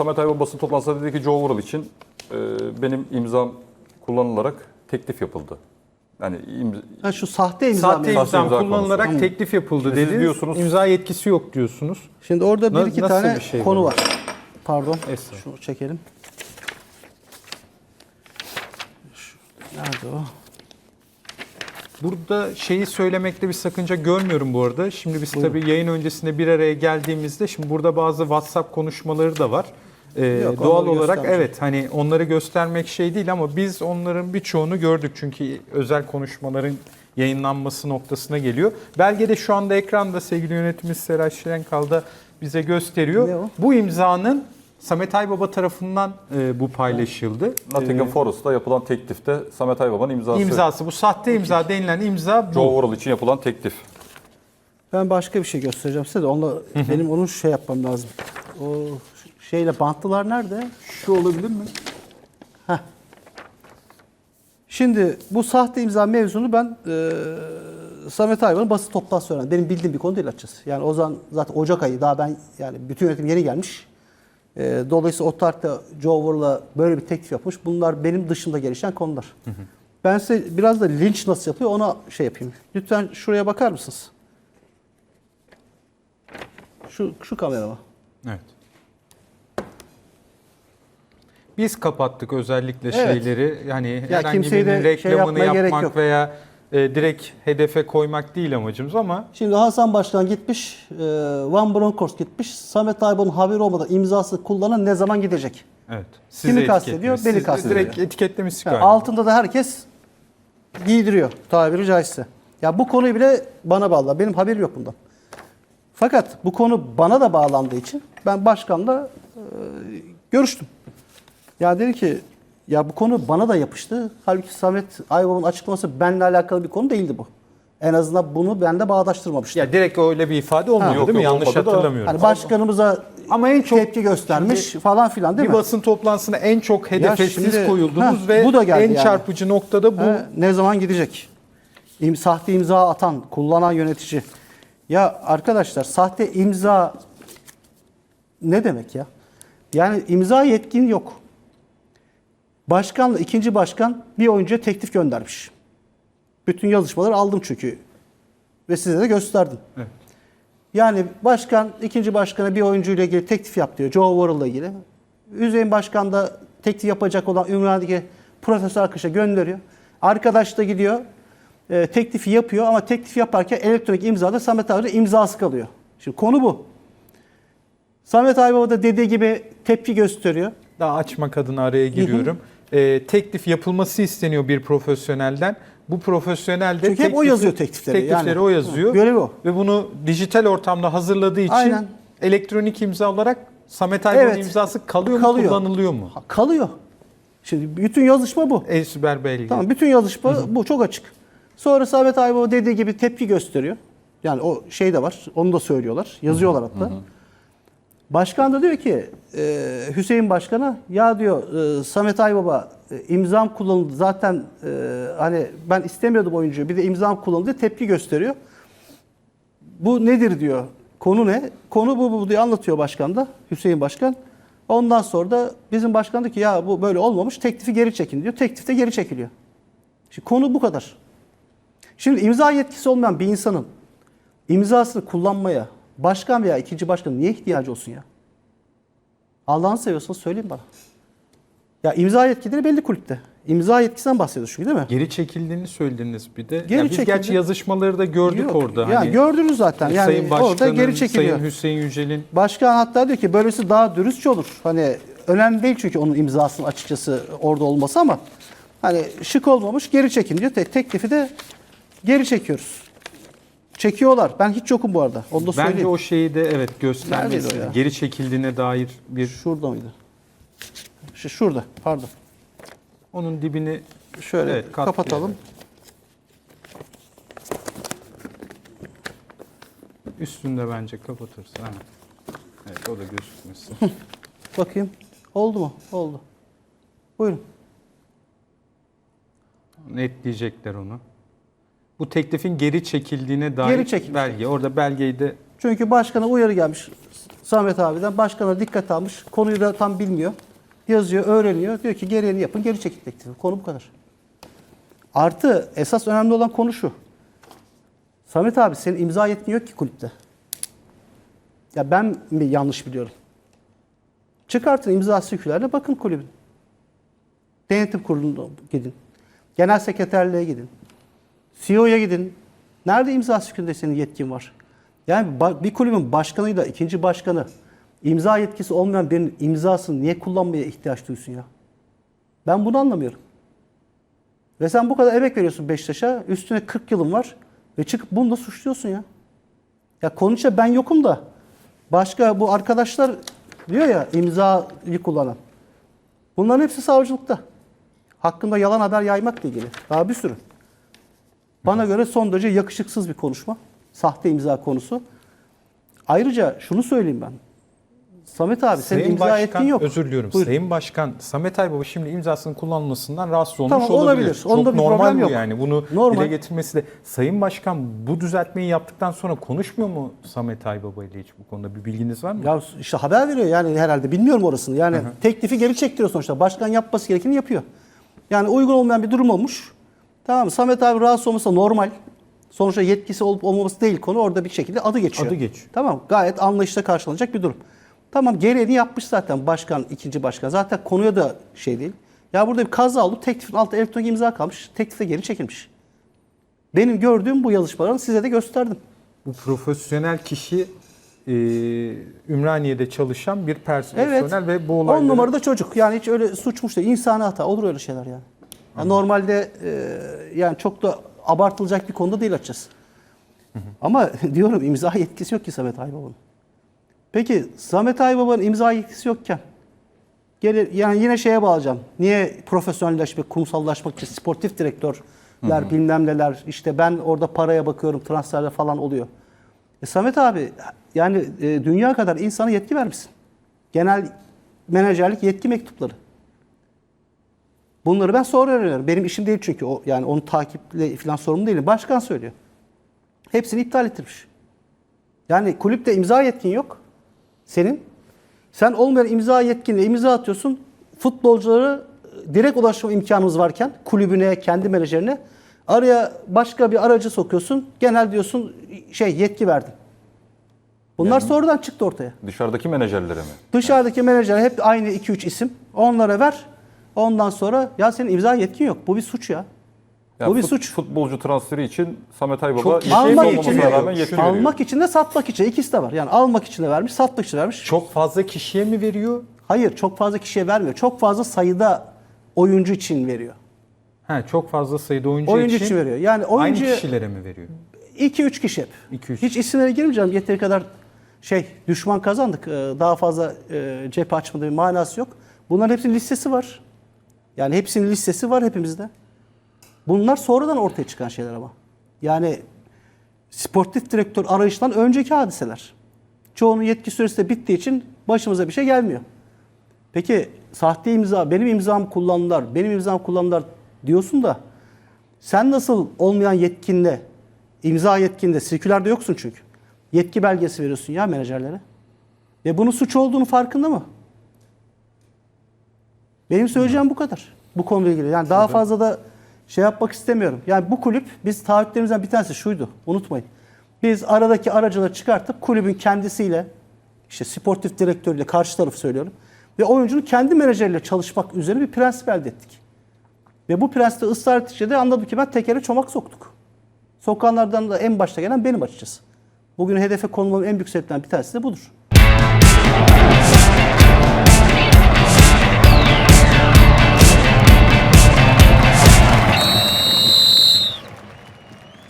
Samet Ayva basın toplantısında dedi ki Joe Vural için e, benim imzam kullanılarak teklif yapıldı. Yani imza, Ha, şu sahte imza Sahte imza imza kullanılarak konusu. teklif yapıldı Siz dediniz. diyorsunuz- İmza yetkisi yok diyorsunuz. Şimdi orada bir Na- iki nasıl tane bir şey konu var. Pardon. Estağfurullah. Şunu çekelim. Şu- Nerede o? Burada şeyi söylemekte bir sakınca görmüyorum bu arada. Şimdi biz tabii yayın öncesinde bir araya geldiğimizde şimdi burada bazı WhatsApp konuşmaları da var. Ee, Yok, doğal olarak evet hani onları göstermek şey değil ama biz onların birçoğunu gördük çünkü özel konuşmaların yayınlanması noktasına geliyor. Belgede şu anda ekranda sevgili yönetimimiz Seray Şerenkal da bize gösteriyor. Bu imzanın Samet Aybaba tarafından e, bu paylaşıldı. Nottingham Forest'ta yapılan teklifte Samet Ayva'nın imzası. İmzası bu sahte imza denilen imza bu. Joe Vural için yapılan teklif. Ben başka bir şey göstereceğim size de. Onunla, benim onu şey yapmam lazım. O şeyle bantlılar nerede? Şu olabilir mi? Şimdi bu sahte imza mevzunu ben e, Samet Ayvan'ın basın toplantısı öğrendim. Benim bildiğim bir konu değil açıkçası. Yani o zaman zaten Ocak ayı daha ben yani bütün yönetim yeni gelmiş. E, dolayısıyla o tarihte Joe Warrell'a böyle bir teklif yapmış. Bunlar benim dışımda gelişen konular. Ben size biraz da linç nasıl yapıyor ona şey yapayım. Lütfen şuraya bakar mısınız? Şu, şu kamerama. Evet. Biz kapattık özellikle Evet. şeyleri. Yani herhangi kimseyi de birinin şey reklamını gerek yapmak veya e, direkt hedefe koymak değil amacımız ama Şimdi Hasan Başkan gitmiş, e, Van Bronckhorst gitmiş. Samet Aybon'un haberi olmadan imzası kullanan ne zaman gidecek? evet. Kimi kastediyor? etiketlemiş. Beni Siz kastediyor. Direkt etiketlemiş galiba. altında da herkes giydiriyor tabiri caizse. Ya bu konuyu bile bana bağlı. Benim haberim yok bundan. Fakat bu konu bana da bağlandığı için ben başkanla e, görüştüm. Ya dedi ki ya bu konu bana da yapıştı. Halbuki Samet Ayvalık'ın açıklaması benimle alakalı bir konu değildi bu. En azından bunu bende bağdaştırmamıştı. Ya direkt öyle bir ifade olmuyor Ha. değil mi? Yok, yok, Yanlış hatırlamıyorum. Hani başkanımıza Ama en çok tepki göstermiş falan filan değil bir mi? basın toplantısına en çok hedefe şimdi- siz koyuldunuz Ha, ve bu da geldi en yani. çarpıcı noktada bu. He, ne zaman gidecek? İm, sahte imza atan, kullanan yönetici. Ya arkadaşlar sahte imza ne demek ya? Yani imza yetkin yok. Başkanla ikinci başkan bir oyuncuya teklif göndermiş. Bütün yazışmaları aldım çünkü. Ve size de gösterdim. Evet. Yani başkan ikinci başkana bir oyuncuyla ilgili teklif yap diyor. Joe Worrell'la ilgili. Hüseyin Başkan da teklif yapacak olan Ümraniye'deki profesör arkadaşa gönderiyor. Arkadaş da gidiyor. E, teklifi yapıyor ama teklif yaparken elektronik imzada Samet Aybaba imzası kalıyor. Şimdi konu bu. Samet Aybaba da dediği gibi tepki gösteriyor. Daha açmak adına araya giriyorum. Ee, teklif yapılması isteniyor bir profesyonelden. Bu profesyonel de Çünkü hep o yazıyor teklifleri. Teklifleri Yani. o yazıyor. Görevi o. Ve bunu dijital ortamda hazırladığı için Aynen. elektronik imza olarak Samet Aybaba'nın Evet. imzası kalıyor, mu Kalıyor. kullanılıyor mu? Kalıyor. Şimdi bütün yazışma bu. Esber belge. Tamam bütün yazışma bu çok açık. Sonra Samet Aybaba dediği gibi tepki gösteriyor. Yani o şey de var. Onu da söylüyorlar. Yazıyorlar hatta. Başkan da diyor ki e, Hüseyin Başkan'a ya diyor e, Samet Aybaba e, imzam kullanıldı. Zaten e, hani ben istemiyordum oyuncuyu. Bir de imzam kullanıldı tepki gösteriyor. Bu nedir diyor. Konu ne? Konu bu, bu diye anlatıyor başkan da. Hüseyin Başkan. Ondan sonra da bizim başkan diyor ki ya bu böyle olmamış. Teklifi geri çekin diyor. Teklif de geri çekiliyor. Şimdi konu bu kadar. Şimdi imza yetkisi olmayan bir insanın imzasını kullanmaya başkan veya ikinci başkan niye ihtiyacı olsun ya? Allah'ını seviyorsanız söyleyin bana. Ya imza yetkileri belli kulüpte. İmza yetkisinden bahsediyoruz çünkü değil mi? Geri çekildiğini söylediniz bir de. Geri Ya biz çekildi. gerçi yazışmaları da gördük Yok. orada. Ya Hani gördünüz zaten. Yani Sayın orada Başkan'ın, geri çekiliyor. Sayın Hüseyin Yücel'in Başkan hatta diyor ki böylesi daha dürüstçe olur. Hani önemli değil çünkü onun imzasının açıkçası orada olması ama hani şık olmamış geri çekin diyor. Te- teklifi de geri çekiyoruz. Çekiyorlar. Ben hiç yokum bu arada. Onu da bence söyleyeyim. o şeyi de evet göstermesi, Neredeydi o ya? geri çekildiğine dair bir Şurada mıydı? Şu, şurada. Pardon. onun dibini Şöyle Evet, katlı kapatalım. üstünde bence kapatırsa. Ha. Evet o da gözükmesin. Bakayım. Oldu mu? Oldu. Buyurun. Netleyecekler onu. Bu teklifin geri çekildiğine dair Geri çekilmiş. belge. Orada belgeyi de Çünkü başkana uyarı gelmiş Samet abiden. Başkana dikkat almış. Konuyu da tam bilmiyor. Yazıyor, öğreniyor. Diyor ki gereğini yapın, geri çekil teklifi. Konu bu kadar. Artı esas önemli olan konu şu. Samet abi senin imza yetkin yok ki kulüpte. Ya ben mi yanlış biliyorum? Çıkartın imza sirkülerine bakın kulübün. Denetim kuruluna gidin. Genel sekreterliğe gidin. CEO'ya gidin. Nerede imza sirkülünde senin yetkin var? Yani bir kulübün başkanıyla ikinci başkanı imza yetkisi olmayan birinin imzasını niye kullanmaya ihtiyaç duysun ya? Ben bunu anlamıyorum. Ve sen bu kadar emek veriyorsun Beşiktaş'a. Üstüne 40 yılın var. Ve çıkıp bunu da suçluyorsun ya. Ya konuşa ben yokum da. Başka bu arkadaşlar diyor ya imzayı kullanan. Bunların hepsi savcılıkta. Hakkında yalan haber yaymakla ilgili. Daha bir sürü. Bana göre son derece yakışıksız bir konuşma. Sahte imza konusu. Ayrıca şunu söyleyeyim ben. Samet abi senin Sayın imza Başkan, yetkin yok. özür diliyorum. Buyurun. Sayın Başkan Samet Aybaba şimdi imzasının kullanılmasından rahatsız olmuş Tamam, olabilir. olabilir. Çok Onda bir normal problem bu yok. yani. Bunu Normal. dile getirmesi de. Sayın Başkan bu düzeltmeyi yaptıktan sonra konuşmuyor mu Samet Aybaba ile hiç bu konuda bir bilginiz var mı? Ya işte haber veriyor yani herhalde bilmiyorum orasını. Yani teklifi geri çektiriyor sonuçta. Başkan yapması gerekeni yapıyor. Yani uygun olmayan bir durum olmuş. Tamam? Samet abi rahatsız olması normal. Sonuçta yetkisi olup olmaması değil konu. Orada bir şekilde adı geçiyor. Adı geçiyor. Tamam gayet anlayışla karşılanacak bir durum. Tamam gereğini yapmış zaten başkan, ikinci başkan. Zaten konuya da şey değil. Ya burada bir kaza oldu. Teklifin altında elektronik imza kalmış. Teklif de geri çekilmiş. Benim gördüğüm bu yazışmaları size de gösterdim. Bu profesyonel kişi e, Ümraniye'de çalışan bir personel Evet. ve bu olayları... On numarada çocuk. Yani hiç öyle suçmuş değil. İnsani hata. Olur öyle şeyler yani. Yani normalde e, yani çok da abartılacak bir konuda değil açıkçası. Ama diyorum imza yetkisi yok ki Samet Aybaba'nın. Peki Samet Aybaba'nın imza yetkisi yokken gelir, yani yine şeye bağlayacağım. Niye profesyonelleşmek, kurumsallaşmak için sportif direktörler bilmem neler işte ben orada paraya bakıyorum transferler falan oluyor. E Samet abi yani e, dünya kadar insana yetki vermişsin. Genel menajerlik yetki mektupları. Bunları ben sonra öğreniyorum. Benim işim değil çünkü o yani onu takiple falan sorumlu değilim. Başkan söylüyor. Hepsini iptal ettirmiş. Yani kulüpte imza yetkin yok. Senin. Sen olmayan imza yetkinle imza atıyorsun. Futbolcuları direkt ulaşma imkanımız varken kulübüne, kendi menajerine araya başka bir aracı sokuyorsun. Genel diyorsun şey yetki verdin. Bunlar sonradan çıktı ortaya. Dışarıdaki menajerlere mi? Dışarıdaki menajer hep aynı 2-3 isim. Onlara ver. Ondan sonra ya senin imza yetkin yok. Bu bir suç ya. Ya Bu bir fut- suç. Futbolcu transferi için Samet Aybaba Çok yetkisi almak için de, rağmen yetki veriyor. almak için de satmak için ikisi de var. Yani almak için de vermiş, satmak için de vermiş. Çok fazla kişiye mi veriyor? Hayır, çok fazla kişiye vermiyor. Çok fazla sayıda oyuncu için veriyor. Ha, çok fazla sayıda oyuncu, Oyuncu için, için veriyor. Yani oyuncu aynı kişilere mi veriyor? 2-3 kişi hep. İki, üç. Hiç isimlere girmeyeceğim. Yeteri kadar şey düşman kazandık. Ee, Daha fazla e, cephe açmada bir manası yok. Bunların hepsinin listesi var. Yani hepsinin listesi var hepimizde. Bunlar sonradan ortaya çıkan şeyler ama. Yani sportif direktör arayışından önceki hadiseler. Çoğunun yetki süresi de bittiği için başımıza bir şey gelmiyor. Peki sahte imza, benim imzam kullandılar, benim imzam kullandılar diyorsun da sen nasıl olmayan yetkinle, imza yetkinde, sirkülerde yoksun çünkü. Yetki belgesi veriyorsun ya menajerlere. Ve bunun suç olduğunu farkında mı? Benim söyleyeceğim bu kadar. Bu konuyla ilgili. Yani daha fazla da şey yapmak istemiyorum. Yani bu kulüp biz taahhütlerimizden bir tanesi şuydu. Unutmayın. Biz aradaki aracıları çıkartıp kulübün kendisiyle işte sportif direktörüyle karşı tarafı söylüyorum. Ve oyuncunun kendi menajeriyle çalışmak üzere bir prensip elde ettik. Ve bu prensipte ısrar ettikçe de anladım ki ben tekere çomak soktuk. Sokanlardan da en başta gelen benim açıkçası. Bugün hedefe konulmanın en büyük sebeplerinden bir tanesi de budur.